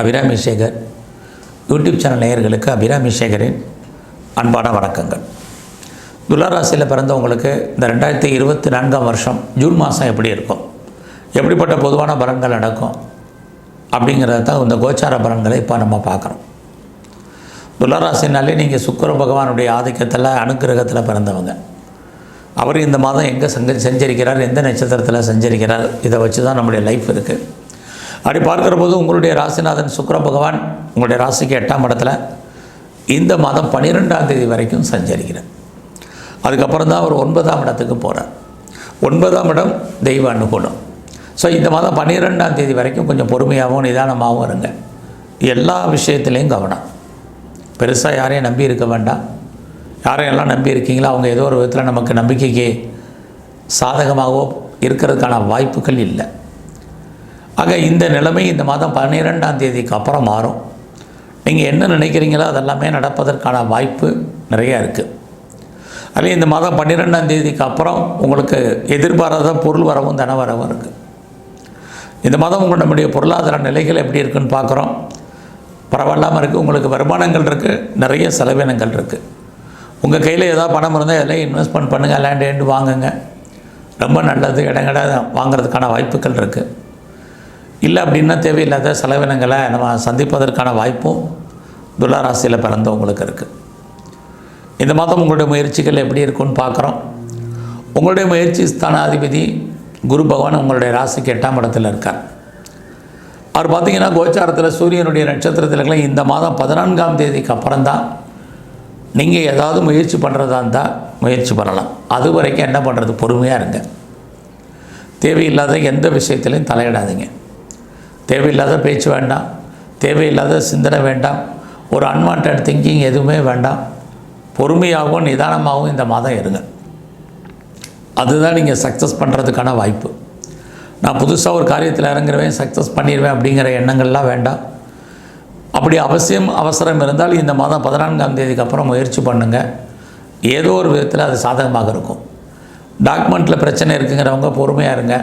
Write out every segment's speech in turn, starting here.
Abirami Sekar YouTube channel நேயர்களுக்கு அபிராமி சேகரின் அன்பான வணக்கங்கள். துளாராசியில் பிறந்தவங்களுக்கு இந்த ரெண்டாயிரத்தி இருபத்தி நான்காம் வருஷம் ஜூன் மாதம் எப்படி இருக்கும்? எப்படிப்பட்ட பொதுவான பலன்கள் நடக்கும்? அப்படிங்கிறத தான் இந்த கோச்சார பலன்களை இப்போ நம்ம பார்க்குறோம். துலாராசினாலே நீங்கள் சுக்கர பகவானுடைய ஆதிக்கத்தில் அனுக்கிரகத்தில் பிறந்தவங்க. அவர் இந்த மாதம் எங்கே சங்க செஞ்சரிக்கிறார் எந்த நட்சத்திரத்தில் செஞ்சரிக்கிறார் இதை வச்சு தான் நம்முடைய லைஃப் இருக்குது அப்படி பார்க்குற போது உங்களுடைய ராசிநாதன் சுக்கிர பகவான் உங்களுடைய ராசிக்கு எட்டாம் இடத்துல இந்த மாதம் பன்னிரெண்டாம் தேதி வரைக்கும் சஞ்சரிக்கிறார். அதுக்கப்புறம் தான் அவர் ஒன்பதாம் இடத்துக்கு போகிறார் ஒன்பதாம் இடம் தெய்வ அனுகூலம். ஸோ இந்த மாதம் பன்னிரெண்டாம் தேதி வரைக்கும் கொஞ்சம் பொறுமையாகவும் நிதானமாகவும் இருங்க. எல்லா விஷயத்துலேயும் கவனம். பெருசாக யாரையும் நம்பி இருக்க வேண்டாம். யாரையெல்லாம் நம்பி இருக்கீங்களோ? அவங்க ஏதோ ஒரு விதத்தில் நமக்கு நம்பிக்கைக்கு சாதகமாகவோ இருக்கிறதுக்கான வாய்ப்புகள் இல்லை. ஆக இந்த நிலைமை இந்த மாதம் பன்னிரெண்டாம் தேதிக்கு அப்புறம் மாறும். நீங்கள் என்ன நினைக்கிறீங்களோ அதெல்லாமே நடப்பதற்கான வாய்ப்பு நிறையா இருக்குது அதே இந்த மாதம் பன்னிரெண்டாம் தேதிக்கு அப்புறம் உங்களுக்கு எதிர்பாராத பொருள் வரவும் தன வரவும் இருக்குது இந்த மாதம் உங்கள் நம்முடைய பொருளாதார நிலைகள் எப்படி இருக்குன்னு பார்க்குறோம். பரவாயில்லாமல் இருக்குது உங்களுக்கு வருமானங்கள் இருக்குது நிறைய செலவினங்கள் இருக்குது உங்கள் கையில் ஏதாவது பணம் இருந்தால் எல்லாம் இன்வெஸ்ட்மெண்ட் பண்ணுங்கள் லேண்ட் ஏண்டு வாங்குங்க. ரொம்ப நல்லது. இடங்கட வாங்குறதுக்கான வாய்ப்புகள் இருக்குது இல்லை அப்படின்னா தேவையில்லாத செலவினங்களை நம்ம சந்திப்பதற்கான வாய்ப்பும் துளாராசியில் பிறந்தவங்களுக்கு இருக்குது இந்த மாதம் உங்களுடைய முயற்சிகள் எப்படி இருக்குன்னு பார்க்குறோம். உங்களுடைய முயற்சி ஸ்தானாதிபதி குரு பகவான் உங்களுடைய ராசிக்கு எட்டாம் இடத்துல இருக்கார். அவர் பார்த்தீங்கன்னா கோச்சாரத்தில் சூரியனுடைய நட்சத்திரத்தில் இருக்கலாம் இந்த மாதம் பதினான்காம் தேதிக்கு அப்புறம் தான் நீங்கள் ஏதாவது முயற்சி பண்ணுறதா இருந்தால் முயற்சி பண்ணலாம். அது வரைக்கும் என்ன பண்ணுறது பொறுமையாக இருங்க. தேவையில்லாத எந்த விஷயத்துலையும் தலையிடாதீங்க. தேவையில்லாத பேச்சு வேண்டாம். தேவையில்லாத சிந்தனை வேண்டாம். ஒரு அன்வான்ட் திங்கிங் எதுவுமே வேண்டாம். பொறுமையாகவும் நிதானமாகவும் இந்த மாதம் இருங்க. அதுதான் நீங்கள் சக்ஸஸ் பண்ணுறதுக்கான வாய்ப்பு. நான் புதுசாக ஒரு காரியத்தில் இறங்குறவேன் சக்ஸஸ் பண்ணிடுவேன் அப்படிங்கிற எண்ணங்கள்லாம் வேண்டாம். அப்படி அவசியம் அவசரம் இருந்தால் இந்த மாதம் பதினான்காம் தேதிக்கு அப்புறம் முயற்சி பண்ணுங்கள் ஏதோ ஒரு விதத்தில் அது சாதகமாக இருக்கும். டாக்குமெண்ட்டில் பிரச்சனை இருக்குங்கிறவங்க பொறுமையாக இருங்க.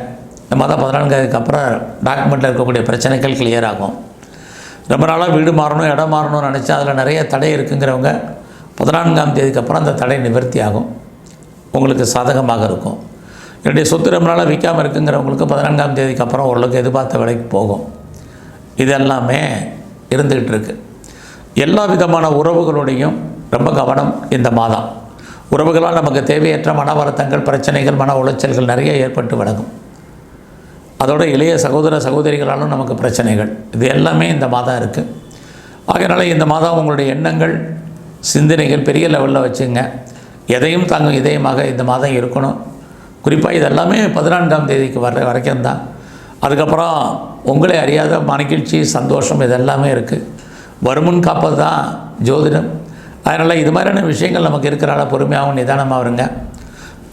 மாதம் பதினான்காவதுக்கு தேதிக்கு அப்புறம் டாக்குமெண்ட்டில் இருக்கக்கூடிய பிரச்சனைகள் கிளியர் ஆகும். ரொம்ப நாளாக வீடு மாறணும் இடம் மாறணும்னு நினச்சா அதில் நிறைய தடை இருக்குங்கிறவங்க பதினான்காம் தேதிக்கு அப்புறம் அந்த தடை நிவர்த்தி ஆகும். உங்களுக்கு சாதகமாக இருக்கும். என்னுடைய சொத்து ரொம்ப நாளாக விற்காமல் இருக்குங்கிறவங்களுக்கு பதினான்காம் தேதிக்கு அப்புறம் ஓரளவுக்கு எதிர்பார்த்த விலைக்கு போகும். இது எல்லாமே இருந்துக்கிட்டு இருக்கு. எல்லா விதமான உறவுகளுடையும் ரொம்ப கவனம் இந்த மாதம். உறவுகளால் நமக்கு தேவையற்ற மன வருத்தங்கள் பிரச்சனைகள் மன உளைச்சல்கள் நிறைய ஏற்பட்டு வழங்கும் அதோட இளைய சகோதர சகோதரிகளாலும் நமக்கு பிரச்சனைகள். இது எல்லாமே இந்த மாதம் இருக்குது ஆகையினால இந்த மாதம் உங்களுடைய எண்ணங்கள் சிந்தனைகள் பெரிய லெவலில் வச்சுங்க. எதையும் தாங்கும் இதயமாக இந்த மாதம் இருக்கணும். குறிப்பாக இதெல்லாமே பதினான்காம் தேதிக்கு வர்ற வரைக்கும் தான். அதுக்கப்புறம் உங்களை அறியாத மகிழ்ச்சி சந்தோஷம் இதெல்லாமே இருக்குது வருமுன் காப்பது தான் ஜோதிடம். அதனால் இது மாதிரியான விஷயங்கள் நமக்கு இருக்கிறனால பொறுமையாகவும் நிதானமாக வருங்க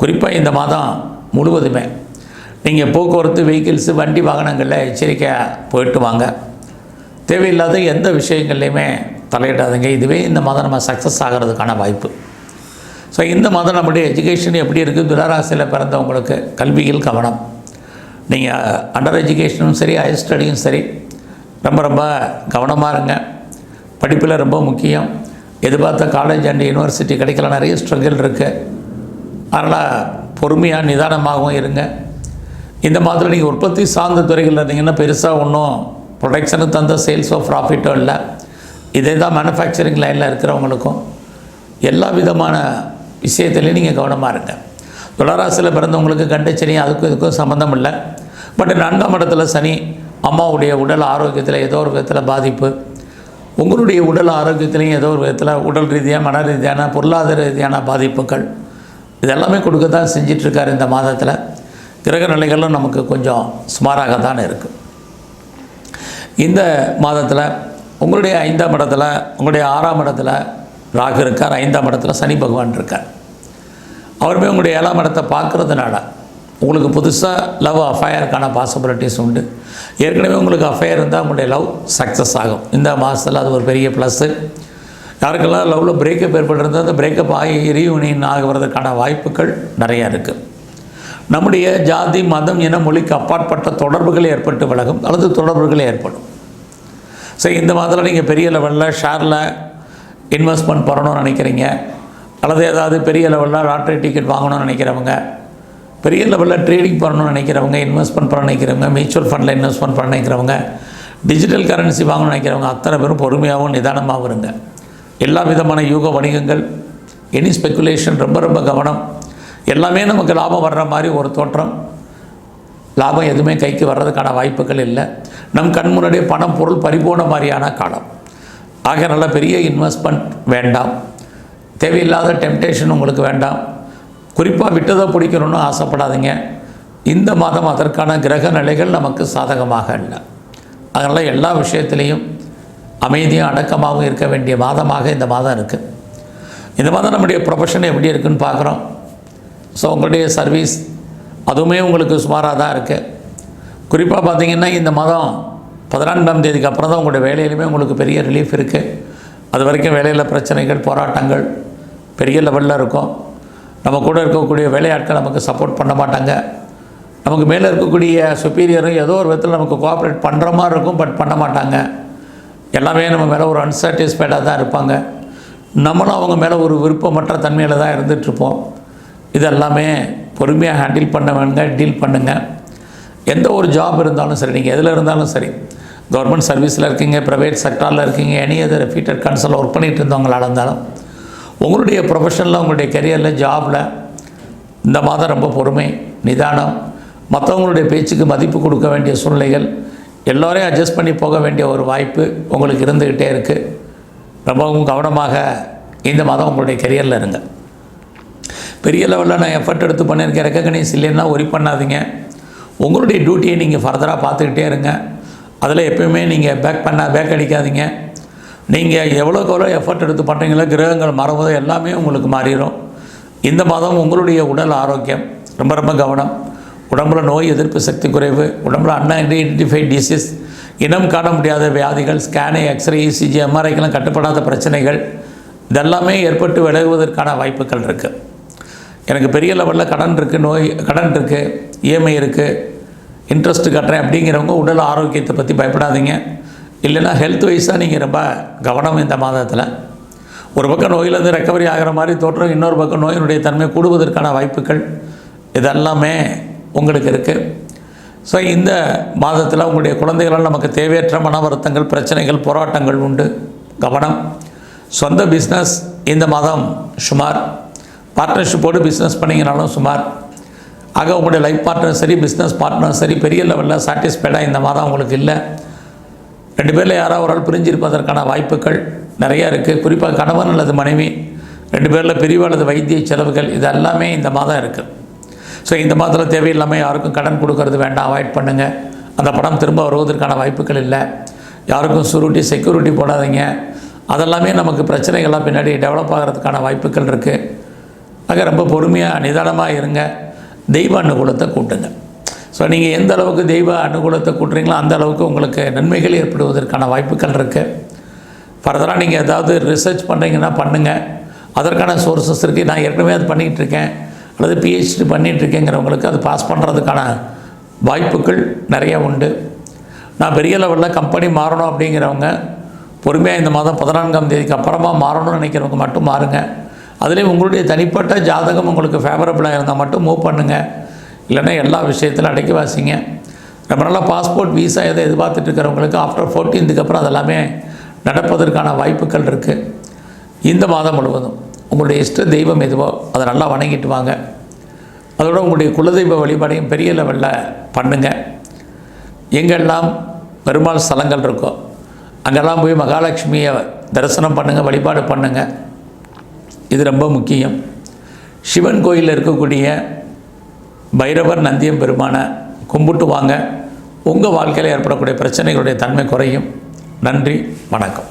குறிப்பாக இந்த மாதம் முழுவதுமே நீங்கள் போக்குவரத்து வெஹிக்கிள்ஸு வண்டி வாகனங்களில் எச்சரிக்கையாக போயிட்டு வாங்க. தேவையில்லாத எந்த விஷயங்கள்லையுமே தலையிடாதுங்க. இதுவே இந்த மாதம் நம்ம சக்ஸஸ் ஆகிறதுக்கான வாய்ப்பு. ஸோ இந்த மாதம் நம்முடைய எஜுகேஷன் எப்படி இருக்குது துளாராசியில் பிறந்தவங்களுக்கு கல்வியில் கவனம். நீங்கள் அண்டர் எஜுகேஷனும் சரி ஹையர் ஸ்டடியும் சரி ரொம்ப ரொம்ப கவனமாக இருங்க. படிப்பில் ரொம்ப முக்கியம். எதிர்பார்த்த காலேஜ் அண்ட் யூனிவர்சிட்டி கிடைக்கல. நிறைய ஸ்ட்ரகிள் இருக்குது அதனால் பொறுமையாக நிதானமாகவும் இருங்க. இந்த மாதிரி நீங்கள் உற்பத்தி சார்ந்த துறைகளில் இருந்தீங்கன்னா பெருசாக ஒன்றும் ப்ரொடக்ஷனுக்கு தந்த சேல்ஸோ ப்ராஃபிட்டோ இல்லை. இதே தான் மேனுஃபேக்சரிங் லைனில் இருக்கிறவங்களுக்கும். எல்லா விதமான விஷயத்துலையும் நீங்கள் கவனமாக இருங்க. துளராசியில் பிறந்தவங்களுக்கு கண்டச்சனி அதுக்கும் இதுக்கும் சம்மந்தம் இல்லை. பட் நான்காம் இடத்துல சனி அம்மாவுடைய உடல் ஆரோக்கியத்தில் ஏதோ ஒரு விதத்தில் பாதிப்பு. உங்களுடைய உடல் ஆரோக்கியத்திலையும் ஏதோ ஒரு விதத்தில் உடல் ரீதியாக மன ரீதியான பொருளாதார ரீதியான பாதிப்புகள். இதெல்லாமே கொடுக்க தான் செஞ்சிட்ருக்கார் இந்த மாதத்தில். கிரக நிலைகளும் நமக்கு கொஞ்சம் சுமாராக தான் இருக்குது இந்த மாதத்தில் உங்களுடைய ஐந்தாம் இடத்துல உங்களுடைய ஆறாம் இடத்துல ராகு இருக்கார் ஐந்தாம் இடத்துல சனி பகவான் இருக்கார். அவருமே உங்களுடைய ஏழாம் இடத்தை பார்க்குறதுனால உங்களுக்கு புதுசாக லவ் அஃபயருக்கான பாசிபிலிட்டிஸ் உண்டு. ஏற்கனவே உங்களுக்கு அஃபயர் இருந்தால் உங்களுடைய லவ் சக்ஸஸ் ஆகும். இந்த மாதத்தில் அது ஒரு பெரிய ப்ளஸ்ஸு யாருக்கெல்லாம் லவ்வில் பிரேக்கப் ஏற்பட்டிருந்தால் அந்த பிரேக்கப் ஆகி ரீயூனியன் ஆகுறதுக்கான வாய்ப்புகள் நிறையா இருக்குது நம்முடைய ஜாதி மதம் என மொழிக்கு அப்பாற்பட்ட தொடர்புகள் ஏற்பட்டு விலகும் அல்லது தொடர்புகள் ஏற்படும். சரி இந்த மாதத்தில் நீங்கள் பெரிய லெவலில் ஷேரில் இன்வெஸ்ட்மெண்ட் பண்ணணும்னு நினைக்கிறீங்க அல்லது ஏதாவது பெரிய லெவலில் லாட்ரி டிக்கெட் வாங்கணும்னு நினைக்கிறவங்க பெரிய லெவலில் ட்ரேடிங் பண்ணணும்னு நினைக்கிறவங்க இன்வெஸ்ட்மெண்ட் பண்ண நினைக்கிறவங்க மியூச்சுவல் ஃபண்டில் இன்வெஸ்ட்மெண்ட் பண்ண நினைக்கிறவங்க டிஜிட்டல் கரன்சி வாங்கணும்னு நினைக்கிறவங்க அத்தனை பேரும் பொறுமையாகவும் நிதானமாகவும் இருங்க. எல்லா விதமான யூக வணிகங்கள் எனி ஸ்பெக்குலேஷன் ரொம்ப ரொம்ப கவனம். எல்லாமே நமக்கு லாபம் வர்ற மாதிரி ஒரு தோற்றம். லாபம் எதுவுமே கைக்கு வர்றதுக்கான வாய்ப்புகள் இல்லை. நம் கண் முன்னாடியே பணம் பொருள் பறிபோன மாதிரியான காலம். ஆக நல்ல பெரிய இன்வெஸ்ட்மெண்ட் வேண்டாம். தேவையில்லாத டெம்டேஷன் உங்களுக்கு வேண்டாம். குறிப்பாக விட்டதை பிடிக்கணும்னு ஆசைப்படாதீங்க. இந்த மாதம் அதற்கான கிரக நிலைகள் நமக்கு சாதகமாக இல்லை. அதனால் எல்லா விஷயத்துலேயும் அமைதியும் அடக்கமாகவும் இருக்க வேண்டிய மாதமாக இந்த மாதம் இருக்குது இந்த மாதம் நம்முடைய ப்ரொஃபஷன் எப்படி இருக்குதுன்னு பார்க்குறோம். ஸோ உங்களுடைய சர்வீஸ் அதுவுமே உங்களுக்கு சுமாராக தான் இருக்குது குறிப்பாக பார்த்தீங்கன்னா இந்த மாதம் பதினான்காம் தேதிக்கு அப்புறம் தான் உங்களுடைய வேலையிலுமே உங்களுக்கு பெரிய ரிலீஃப் இருக்குது அது வரைக்கும் வேலையில் பிரச்சனைகள் போராட்டங்கள் பெரிய லெவலில் இருக்கும். நம்ம கூட இருக்கக்கூடிய வேலையாட்கள் நமக்கு சப்போர்ட் பண்ண மாட்டாங்க. நமக்கு மேலே இருக்கக்கூடிய சுப்பீரியரும் ஏதோ ஒரு விதத்தில் நமக்கு கோஆப்ரேட் பண்ணுற மாதிரி இருக்கும் பட் பண்ண மாட்டாங்க. எல்லாமே நம்ம மேலே ஒரு அன்சாட்டிஸ்ஃபைடாக தான் இருப்பாங்க. நம்மளும் அவங்க மேலே ஒரு விருப்பமற்ற தன்மையில் தான் இருந்துகிட்ருப்போம் இதெல்லாமே பொறுமையாக ஹேண்டில் பண்ண வேணுங்க டீல் பண்ணுங்கள் எந்த ஒரு ஜாப் இருந்தாலும் சரி நீங்கள் எதில் இருந்தாலும் சரி கவர்மெண்ட் சர்வீஸில் இருக்கீங்க ப்ரைவேட் செக்டாரில் இருக்கீங்க எனி அதர் ஃபீட்டர் கன்சல் ஒர்க் பண்ணிகிட்டு இருந்தவங்களாக இருந்தாலும் உங்களுடைய ப்ரொஃபஷனில் உங்களுடைய கெரியரில் ஜாபில் இந்த மாதம் ரொம்ப பொறுமை நிதானம் மற்றவங்களுடைய பேச்சுக்கு மதிப்பு கொடுக்க வேண்டிய சூழ்நிலைகள் எல்லோரையும் அட்ஜஸ்ட் பண்ணி போக வேண்டிய ஒரு வாய்ப்பு உங்களுக்கு இருந்துக்கிட்டே இருக்குது ரொம்பவும் கவனமாக இந்த மாதம் உங்களுடைய கெரியரில் இருங்க. பெரிய லெவலில் நான் எஃபர்ட் எடுத்து பண்ணியிருக்கேன். ரெக்கக்னைஸ் இல்லைன்னா ஒரி பண்ணாதீங்க. உங்களுடைய டியூட்டியை நீங்கள் ஃபர்தராக பார்த்துக்கிட்டே இருங்க. அதில் எப்பயுமே நீங்கள் பேக் பண்ண பேக் அடிக்காதீங்க. நீங்கள் எவ்வளோக்கு எவ்வளோ எஃபர்ட் எடுத்து பண்ணுறீங்களோ கிரகங்கள் மறவதோ எல்லாமே உங்களுக்கு மாறிடும். இந்த மாதம் உங்களுடைய உடல் ஆரோக்கியம். ரொம்ப ரொம்ப கவனம். உடம்புல நோய் எதிர்ப்பு சக்தி குறைவு உடம்புல அன்ஐடென்டிஃபைட் டிசீஸ் இனம் காண முடியாத வியாதிகள் ஸ்கேனு எக்ஸ்ரே இசிஜி எம்ஆர்ஐக்கெல்லாம் கட்டுப்படாத பிரச்சனைகள் இதெல்லாமே ஏற்பட்டு விலகுவதற்கான வாய்ப்புகள் இருக்குது எனக்கு பெரிய லெவலில் கடன் இருக்குது நோய் கடன் இருக்குது இஎம்ஐ இருக்குது இன்ட்ரெஸ்ட் கட்டுறேன் அப்படிங்கிறவங்க உடல் ஆரோக்கியத்தை பற்றி பயப்படாதீங்க. இல்லைன்னா ஹெல்த் வைஸாக நீங்கள் ரொம்ப கவனம் இந்த மாதத்தில். ஒரு பக்கம் நோயிலேருந்து ரெக்கவரி ஆகிற மாதிரி தோற்றம் இன்னொரு பக்கம் நோயினுடைய தன்மை கூடுவதற்கான வாய்ப்புகள் இதெல்லாமே உங்களுக்கு இருக்குது ஸோ இந்த மாதத்தில் உங்களுடைய குழந்தைகளால் நமக்கு தேவையற்ற மன வருத்தங்கள் பிரச்சனைகள் போராட்டங்கள் உண்டு. கவனம். சொந்த பிஸ்னஸ் இந்த மாதம் சுமார் பார்ட்னர்ஷிப்போடு பிஸ்னஸ் பண்ணிங்கனாலும் சுமார் ஆக உங்களுடைய லைஃப் பார்ட்னர் சரி பிஸ்னஸ் பார்ட்னர் சரி பெரிய லெவலில் சாட்டிஸ்ஃபைடாக இந்த மாதம் உங்களுக்கு இல்லை. ரெண்டு பேரில் யாராவது ஒரு ஆள் பிரிஞ்சிருப்பதற்கான வாய்ப்புகள் நிறையா இருக்குது குறிப்பாக கணவன் அல்லது மனைவி ரெண்டு பேரில் பிரிவு அல்லது வைத்திய செலவுகள் இது எல்லாமே இந்த மாதம் இருக்குது ஸோ இந்த மாதத்தில் தேவையில்லாமல் யாருக்கும் கடன் கொடுக்கறது வேண்டாம் அவாய்ட் பண்ணுங்கள் அந்த படம் திரும்ப வருவதற்கான வாய்ப்புகள் இல்லை. யாருக்கும் சுருட்டி செக்யூரிட்டி போடாதீங்க. அதெல்லாமே நமக்கு பிரச்சனைகள்லாம் பின்னாடி டெவலப் ஆகிறதுக்கான வாய்ப்புகள் இருக்குது ஆக ரொம்ப பொறுமையாக நிதானமாக இருங்க. தெய்வ அனுகூலத்தை கூட்டுங்க. ஸோ நீங்கள் எந்த அளவுக்கு தெய்வ அனுகூலத்தை கூட்டுறீங்களோ அந்த அளவுக்கு உங்களுக்கு நன்மைகள் ஏற்படுவதற்கான வாய்ப்புகள் இருக்குது ஃபர்தராக நீங்கள் ஏதாவது ரிசர்ச் பண்ணுறீங்கன்னா பண்ணுங்கள் அதற்கான சோர்சஸ் இருக்குது நான் ஏற்கனவே அது பண்ணிகிட்டு இருக்கேன். அல்லது பிஹெச்டி பண்ணிகிட்டு இருக்கேங்கிறவங்களுக்கு அது பாஸ் பண்ணுறதுக்கான வாய்ப்புகள் நிறைய உண்டு. நான் பெரிய லெவலில் கம்பெனி மாறணும் அப்படிங்கிறவங்க பொறுமையாக இந்த மாதம் பதினான்காம் தேதிக்கு அப்புறமா மாறணும்னு நினைக்கிறவங்க மட்டும் மாறுங்க. அதுலேயும் உங்களுடைய தனிப்பட்ட ஜாதகம் உங்களுக்கு ஃபேவரபுளாக இருந்தால் மட்டும் மூவ் பண்ணுங்கள் இல்லைன்னா எல்லா விஷயத்திலும் அடக்கி வாசிங்க. ரொம்ப நாளாக பாஸ்போர்ட் வீசா எதை எதிர்பார்த்துட்டு இருக்கிறவங்களுக்கு ஆஃப்டர் ஃபோர்டீன்த்துக்கு அப்புறம் அதெல்லாமே நடப்பதற்கான வாய்ப்புகள் இருக்குது இந்த மாதம் முழுவதும் உங்களுடைய இஷ்ட தெய்வம் எதுவோ அதை நல்லா வணங்கிட்டு வாங்க. அதோட உங்களுடைய குலதெய்வ வழிபாடையும் பெரிய லெவலில் பண்ணுங்கள் எங்கெல்லாம் பெருமாள் ஸ்தலங்கள் இருக்கோ அங்கெல்லாம் போய் மகாலட்சுமியை தரிசனம் பண்ணுங்கள் வழிபாடு பண்ணுங்கள் இது ரொம்ப முக்கியம். சிவன் கோயிலில் இருக்கக்கூடிய பைரவர் நந்தியம் பெருமானை கும்பிட்டு வாங்க உங்கள் வாழ்க்கையில் ஏற்படக்கூடிய பிரச்சனைகளுடைய தன்மை குறையும். நன்றி வணக்கம்.